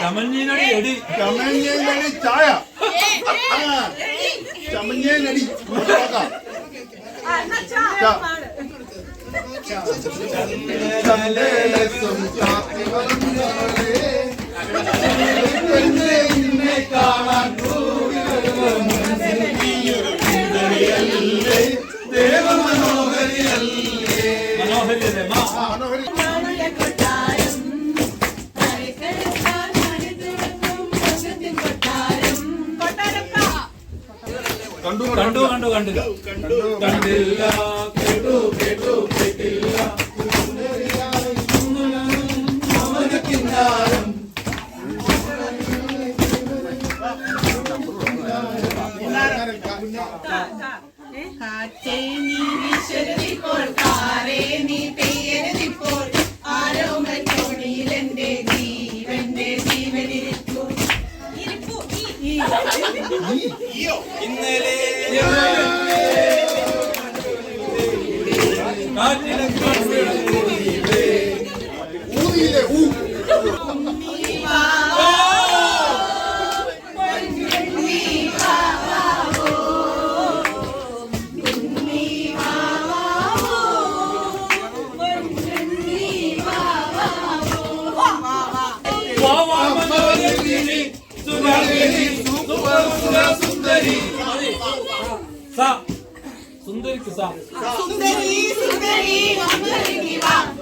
ചമഞ്ഞീനടി എടി. ചമഞ്ഞേനടി ചായ. ചമഞ്ഞേനടി. കാണാൻ സുന്ദരിയല്ലേ, ദേവമനോഹരിയല്ലേ. മനോഹരിയല്ലേ കണ്ടു കണ്ടു കണ്ടു കണ്ടില്ല. കണ്ടില്ല കേട്ടു കേട്ടു കേട്ടില്ല. കാറ്റേ നീ 주상 송대리 송대리 왕무리기왕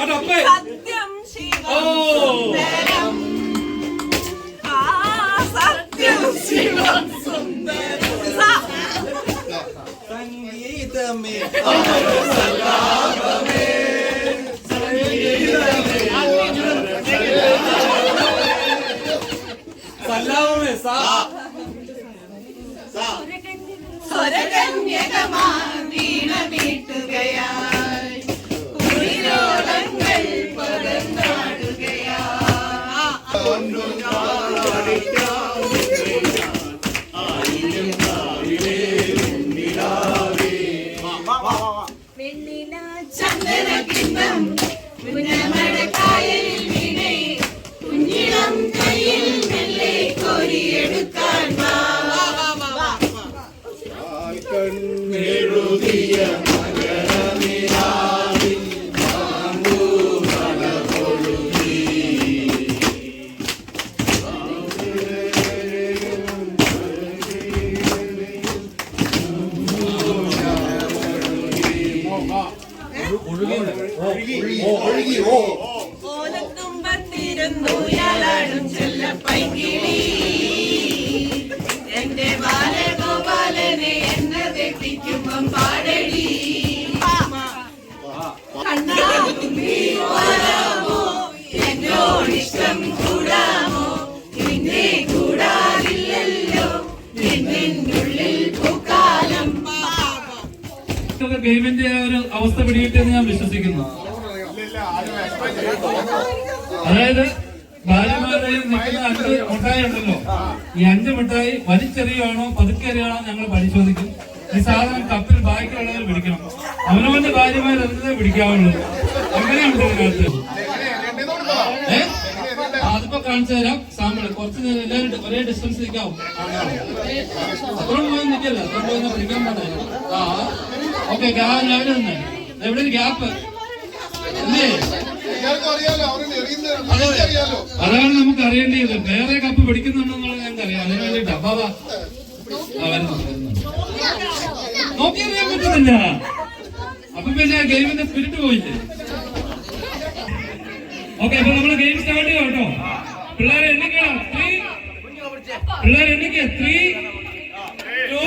അതപ്പേ സത്യം ശിവം ആ സത്യം ശിവം സുന്ദരം സാ. സാ സാ സ്വരകന്യകമാ വീണ വീട്ടുകയായി ഗെയിമിന്റെ ആ ഒരു അവസ്ഥ പിടികിട്ടെന്ന് ഞാൻ വിശ്വസിക്കുന്നു. അതായത് ഭാര്യമാരുടെയും നിൽക്കുന്ന അഞ്ച് മിഠായി ഉണ്ടല്ലോ ഈ അഞ്ച് മിഠായി വലിച്ചെറിയുവാണോ പതുക്കെ എറിയാണോ ഞങ്ങൾ പരിശോധിക്കും. ഈ സാധനം കപ്പിൽ ബാക്കിയുള്ളവർ പിടിക്കണം. അവനവന്റെ ഭാര്യമാരെ പിടിക്കാവുള്ളൂ അങ്ങനെയുണ്ട് ഇതിനകത്ത്. കാണിച്ചു തരാം. സാമ്പിൾ കുറച്ച് നേരം എല്ലാവരും ഒരേ ഡിസ്റ്റൻസ് നിൽക്കാവും. അത്രയും പോയി നിൽക്കല്ല? അത്രയും പോയി പിടിക്കാൻ പാടില്ല. ആ. ഓക്കെ ഉണ്ട് എവിടെ ഗ്യാപ്പ് അല്ലേ അതാണ് നമുക്ക് അറിയേണ്ടത് വേറെ കപ്പ് പിടിക്കുന്നുണ്ടെന്നുള്ളത് ഞങ്ങൾക്ക് അറിയാം അതിന് വേണ്ടിട്ടാ ബാബാ ആ വരുന്നു വരുന്നു. നോക്കി അറിയാൻ പറ്റുന്നില്ല. അപ്പൊ പിന്നെ ഗെയിമിന്റെ സ്പിരിറ്റ് പോയില്ലേ? ഓക്കെ അപ്പൊ നമ്മൾ ഗെയിം സ്റ്റാർട്ട് ചെയ്യാം കേട്ടോ. பிள்ளையார் எண்ணிக்கை த்ரீ பிள்ளையார் என்னைக்கு த்ரீ டூ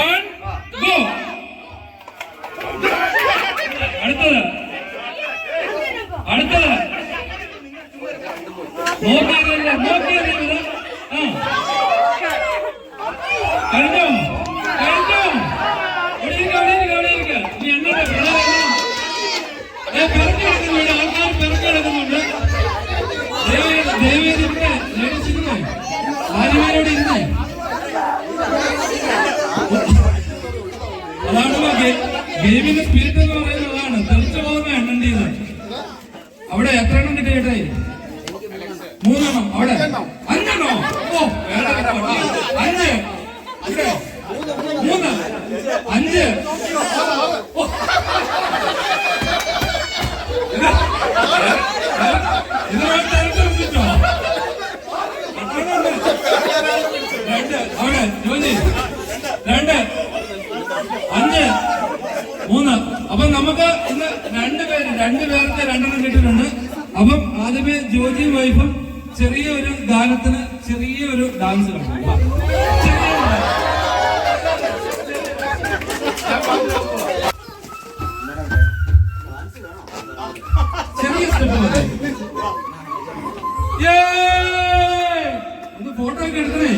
ஒன் கோ அடுத்தது அடுத்தது மோக்கி மோக்கி கழிஞ்சோ ഗെയിമിന്റെ സ്പിരിറ്റ് എന്ന് പറയുന്നത് അതാണ് തെറിച്ചു പോകുന്ന എണ്ണേണ്ടത്. അവിടെ എത്ര എണ്ണം കിട്ടി മൂന്നെണ്ണം. അവിടെ. അഞ്ചെണ്ണോ? ഓ. അഞ്ച്. മൂന്ന്. അഞ്ച്. രണ്ട്. അഞ്ച്. മൂന്ന്. അപ്പൊ നമുക്ക് ഇന്ന് രണ്ട് പേര് രണ്ട് പേർക്ക് രണ്ടെണ്ണം കിട്ടിയിട്ടുണ്ട്. അപ്പം ആദ്യമേ ജോജിയും വൈഫും ചെറിയ ഒരു ഗാനത്തിന് ഡാൻസ്. ചെറിയ സ്റ്റെപ്പ് മതി. Yay! ഒന്ന് ഫോട്ടോ ഒക്കെ എടുക്കണേ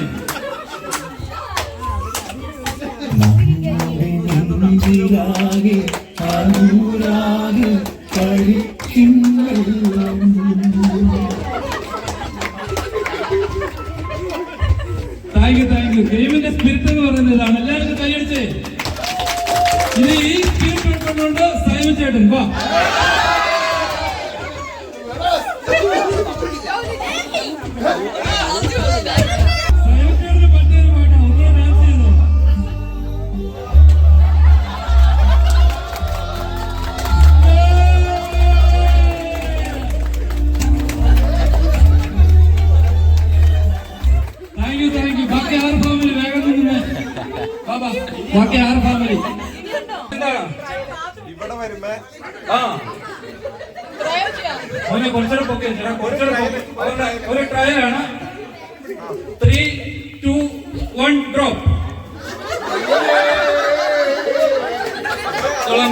നെഞ്ചിലാകെ ആനൂരാകെ കളിക്കും വെള്ളം താങ്ക് യു താങ്ക് യു ഗെയിമിന്റെ സ്പിരിറ്റ് എന്ന് പറയുന്നത് ഇതാണ്. എല്ലാവരും കൈയടിച്ചേ ഇനി ഈ സ്പിരിറ്റ് ഉൾക്കൊണ്ടുകൊണ്ട് സൈമൻ ചേട്ടൻ വാ. ഡ്രോപ്പ്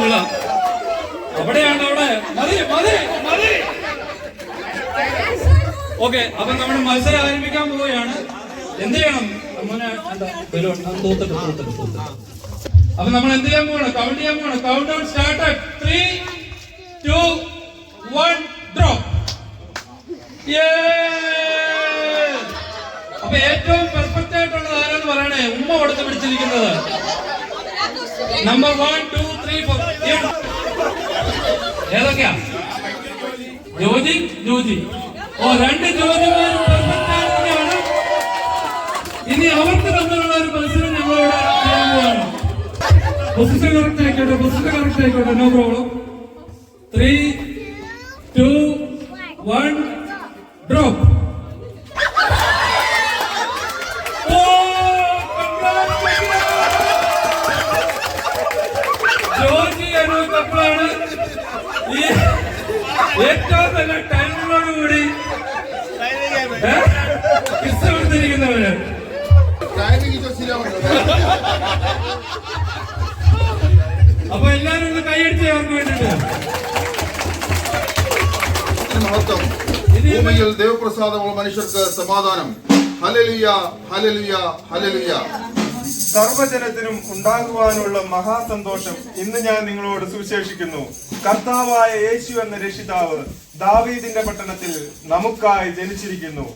കൊള്ളാം അവിടെയാണ് അവിടെ. മതി മതി മതി. ഓക്കെ അപ്പൊ നമ്മൾ മത്സരം ആരംഭിക്കാൻ പോവുകയാണ്. എന്ത് ചെയ്യണം? അത് തൂത്തിട്ട് തൂത്തിട്ട് തൂത്തിട്ട്. അപ്പൊ നമ്മൾ എന്ത് ചെയ്യാൻ പോവാണ്? കൗണ്ട് ചെയ്യാൻ പോവാണ്. Count down start three two one drop അപ്പൊ ഏറ്റവും ഉമ്മ കൊടുത്ത് പിടിച്ചിരിക്കുന്നത്. Number one two three four ഏതൊക്കെയാ? ജോജി ജോജി. ഓ രണ്ട് ജോജിമാരും ഇനി അവർക്ക് തമ്മിലുള്ള ഒരു മത്സരം ഞങ്ങളോട് ചെയ്യാൻ ആയിക്കോട്ടെ നോ പ്രോബ്ലം നല്ല ടൈമിനോട് കൂടി കിസ് കൊടുത്തിരിക്കുന്നവര്. അപ്പൊ എല്ലാരും ഒന്ന് കൈയടിച്ച് അവർക്ക് വേണ്ടിട്ട്. ഭൂമിയിൽ ദൈവപ്രസാദമുള്ള മനുഷ്യർക്ക് സമാധാനം. ഹലലിയ ഹലലിയ ഹലലിയ സർവജനത്തിനും ഉണ്ടാകുവാനുള്ള മഹാസന്തോഷം ഇന്ന് ഞാൻ നിങ്ങളോട് സുവിശേഷിക്കുന്നു. കർത്താവായ യേശു എന്ന രക്ഷിതാവ് ദാവീദിന്റെ പട്ടണത്തിൽ നമുക്കായി ജനിച്ചിരിക്കുന്നു.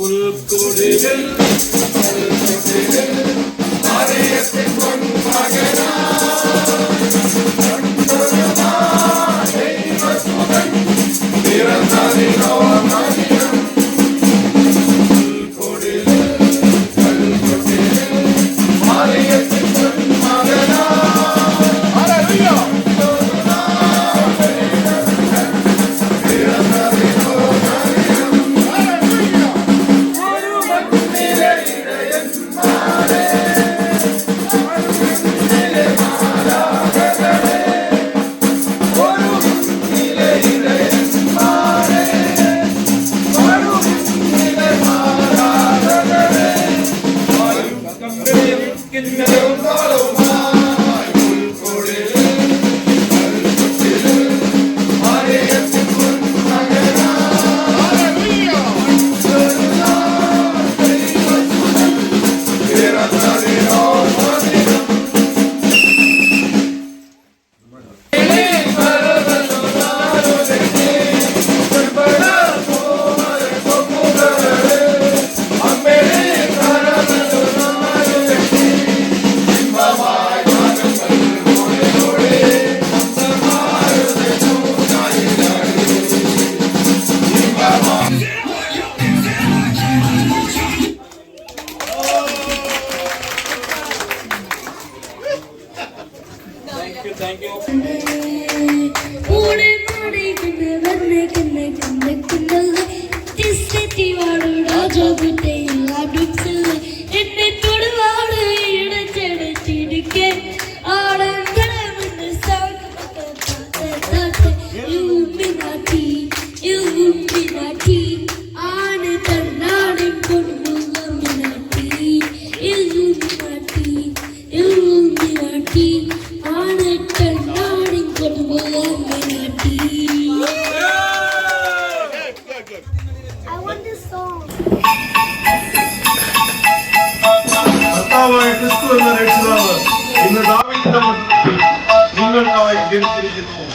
ഉൾക്കൊടിയിൽ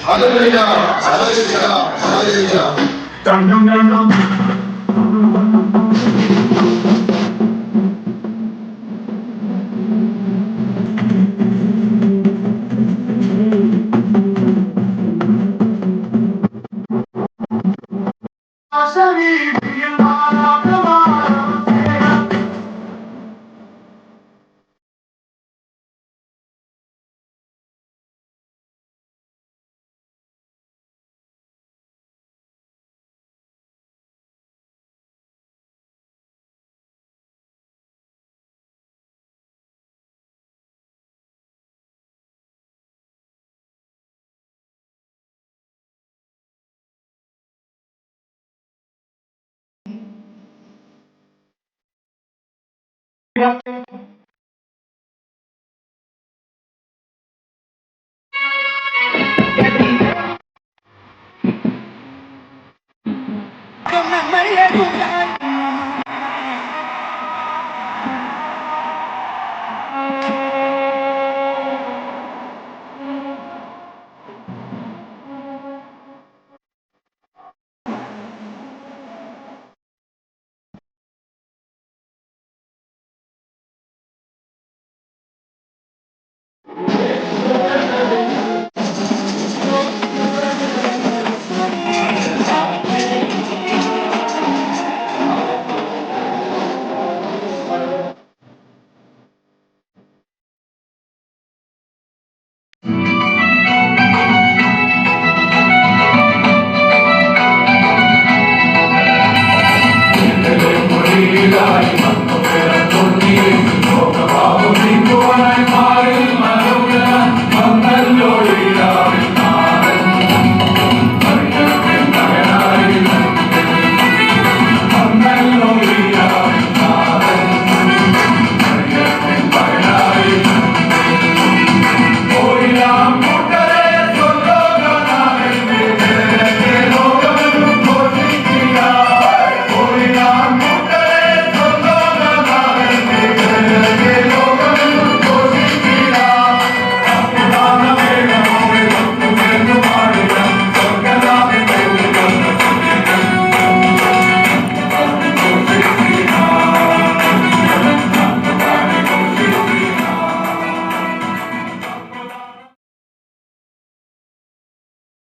아들들이자. 아들들이자. 아들들이자. 땅땅땅땅 사랑이 We have to